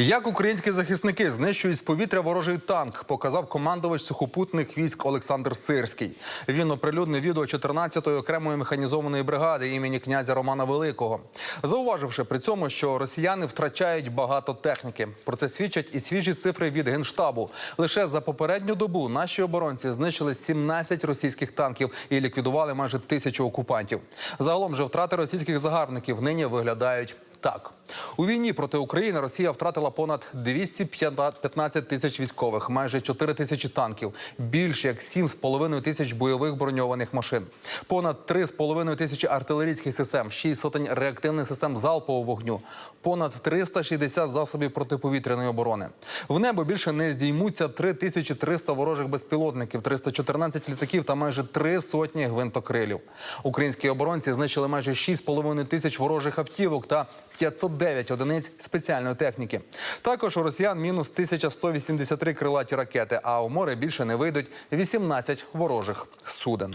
Як українські захисники знищують з повітря ворожий танк, показав командувач сухопутних військ Олександр Сирський. Він оприлюднив відео 14-ї окремої механізованої бригади імені князя Романа Великого, зауваживши при цьому, що росіяни втрачають багато техніки. Про це свідчать і свіжі цифри від генштабу. Лише за попередню добу наші оборонці знищили 17 російських танків і ліквідували майже тисячу окупантів. Загалом же втрати російських загарбників нині виглядають. Так, у війні проти України Росія втратила понад 215 тисяч військових, майже 4 тисячі танків, більше як 7,5 тисяч бойових броньованих машин, понад 3,5 тисячі артилерійських систем, 6 сотень реактивних систем залпового вогню, понад 360 засобів протиповітряної оборони. В небо більше не здіймуться 3300 ворожих безпілотників, 314 літаків та майже три сотні гвинтокрилів. Українські оборонці знищили майже 6,5 тисяч ворожих автівок та 509 одиниць спеціальної техніки. Також у росіян мінус 1183 крилаті ракети, а у море більше не вийдуть 18 ворожих суден.